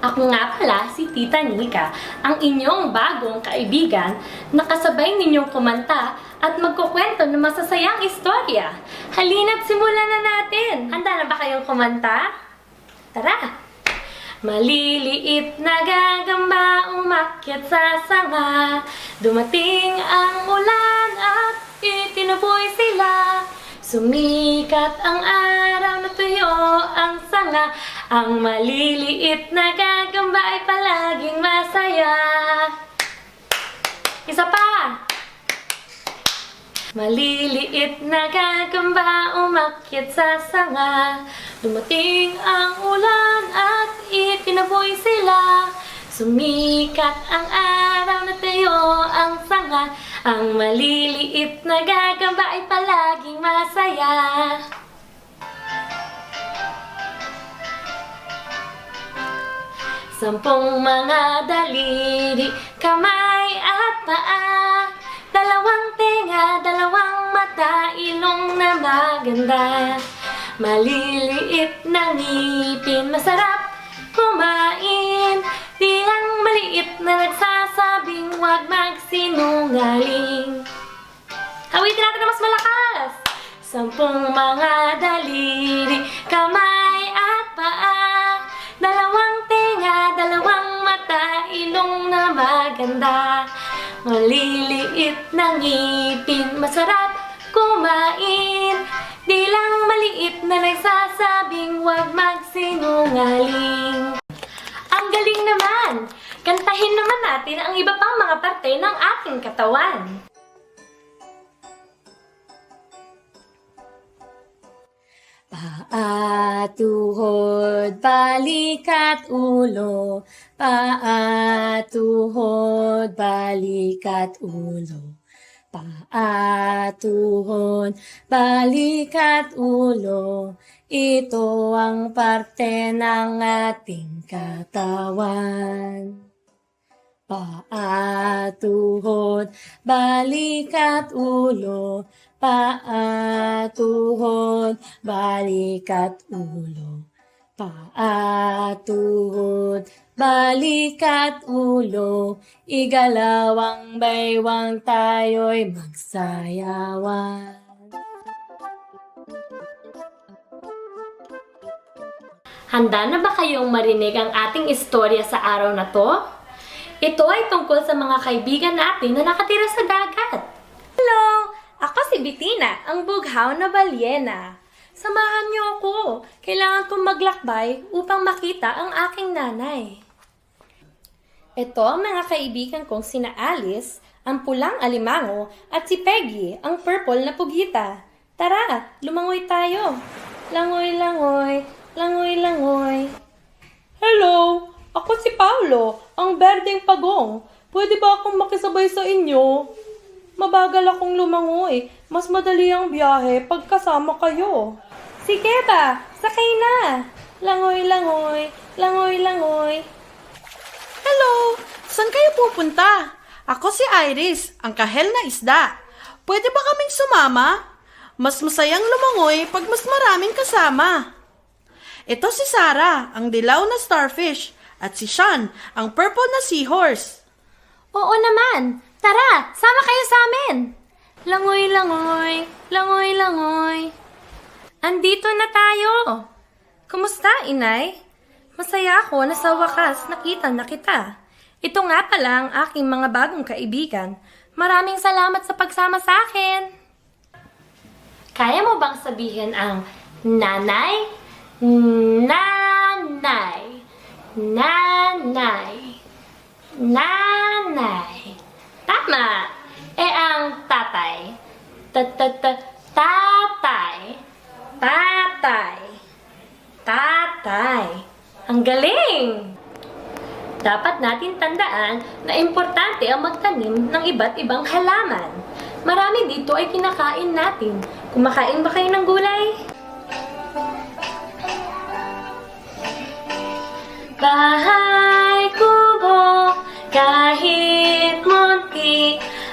Ako nga pala si Tita Nika, ang inyong bagong kaibigan na kasabay ninyong kumanta at magkukwento ng masasayang istorya. Halina't simulan na natin! Handa na ba kayong kumanta? Tara! Maliliit na gagamba umakyat sa sanga Dumating ang ulan at itinaboy sila. Sumikat ang araw na tuyo ang sanga. Ang maliliit na gagamba ay palaging masaya. Isa pa! Maliliit na gagamba umakyat sa sanga. Dumating ang ulan at itinaboy sila. Sumikat ang araw na tayo ang sanga Ang maliliit na gagamba ay palaging masaya. Sampung mga daliri, kamay at paa. Dalawang tenga, dalawang mata, ilong na maganda. Maliliit na ngipin, masarap kumain huwag magsinungaling. Hawitin natin na mas malakas! Sampung mga daliri, kamay at paa. Dalawang tenga, dalawang mata, ilong na maganda. Maliliit na ngipin, masarap kumain. Di lang maliit na nagsasabing huwag magsinungaling. Ang galing naman! Kantahin naman natin ang iba pang mga parte ng ating katawan. Paa, tuhod, balikat, ulo. Paa, tuhod, balikat, ulo. Paa, tuhod, balikat, ulo. Ito ang parte ng ating katawan. Paa, tuhod, balikat, ulo. Paa, tuhod, balikat, ulo. Paa, tuhod, balikat, ulo. Igalawang baywang tayo'y magsayawan. Handa na ba kayong marinig ang ating istorya sa araw na to? Ito ay tungkol sa mga kaibigan natin na nakatira sa dagat. Hello! Ako si Bitina, ang bughaw na balyena. Samahan niyo ako. Kailangan kong maglakbay upang makita ang aking nanay. Ito ang mga kaibigan kong sina Alice, ang pulang alimango, at si Peggy, ang purple na pugita. Tara, lumangoy tayo. Langoy, langoy, langoy, langoy. Hello! Ako si Paolo, ang berdeng pagong. Pwede ba akong makisabay sa inyo? Mabagal akong lumangoy. Mas madali ang biyahe pag kasama kayo. Sige ba, sakay na. Langoy, langoy, langoy, langoy. Hello! Saan kayo pupunta? Ako si Iris, ang kahel na isda. Pwede ba kaming sumama? Mas masayang lumangoy pag mas maraming kasama. Ito si Sarah, ang dilaw na starfish. At si Sean, ang purple na seahorse. Oo naman. Tara, sama kayo sa amin. Langoy, langoy, langoy, langoy. Andito na tayo. Kumusta, inay? Masaya ako na sa wakas nakita na kita. Ito nga pala ang aking mga bagong kaibigan. Maraming salamat sa pagsama sa akin. Kaya mo bang sabihin ang nanay? Nanay. Nanay. Nanay. Tama. Eh ang tatay. Tatay. Tatay. Tatay. Ang galing! Dapat natin tandaan na importante ang magtanim ng iba't ibang halaman. Marami dito ay kinakain natin. Kumakain ba kayo ng gulay?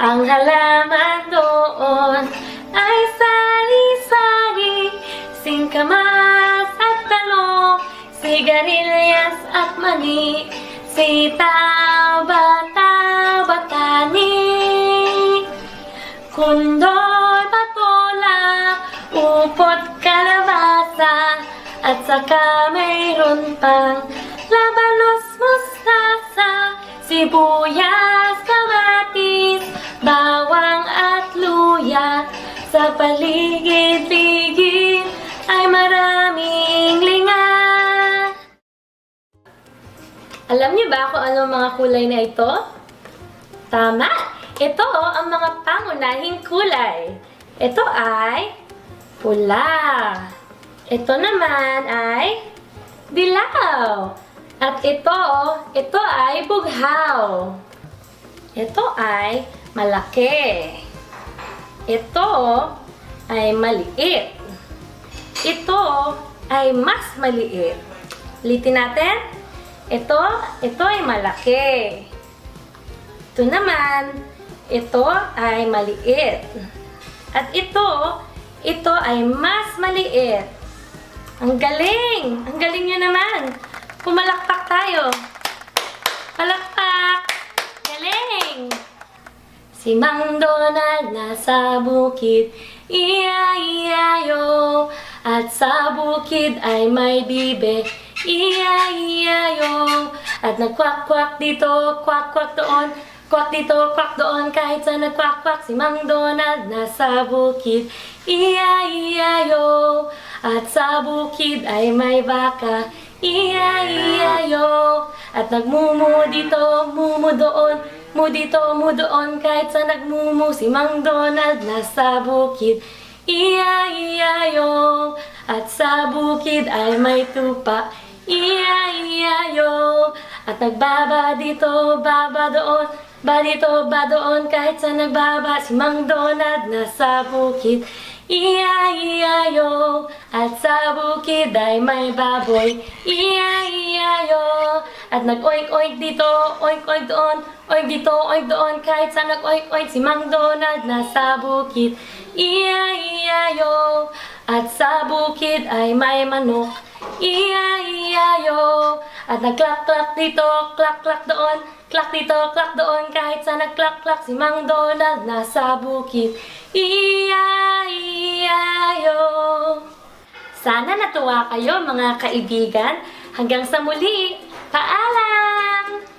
Ang halaman doon ay sari-sari, singkamas at talong, sigarilyas at mani, sitaw, bataw, batani, kundoy, patola, upot, kalabasa, at saka mayroon pang labanos, mustasa, sibuyas, Alam niyo ba kung ano mga kulay na ito? Tama! Ito ang mga pangunahing kulay. Ito ay pula. Ito naman ay dilaw. At ito, ito ay bughaw. Ito ay malaki. Ito ay maliit. Ito ay mas maliit. Litin natin. Ito, ito ay malaki. Ito naman, ito ay maliit. At ito, ito ay mas maliit. Ang galing! Ang galing nyo naman! Pumalakpak tayo! Palakpak! Galing! Si Mang Donald nasa bukid, iya-iyayo. At sa bukid ay may bibe, iya-iyayo. At nagkwak-kwak dito, kwak-kwak doon, kwak dito, kwak doon. Kahit sa nagkwak-kwak si Mang Donald nasa bukid, iya-iyayo. At sa bukid ay may baka, iya-iyayo. At nagmumu dito, mumu doon, mu dito, mu doon. Kahit sa nagmumu si Mang Donald nasa bukid, iya-iyayo. At sa bukid ay may tupa, iya-iyayo. At nagbaba dito, baba doon, ba dito, ba doon. Kahit sa nagbaba si Mang Donald nasa bukid, iya-iyayo. At sa bukid ay may baboy, iya-iyayo. At nag-oink-oink dito, oink-oink doon, oink dito, oink doon. Kahit sa nag-oink-oink si Mang Donald nasa bukid, iya-iyayo. At sa bukid ay may manok, iya-iyayo. At nag-clack-clack dito, clack-clack doon, clack dito, clack doon. Kahit sa nag-clack-clack si Mang Donald nasa bukid, iya-iyayo. Sana natuwa kayo mga kaibigan. Hanggang sa muli, paalam!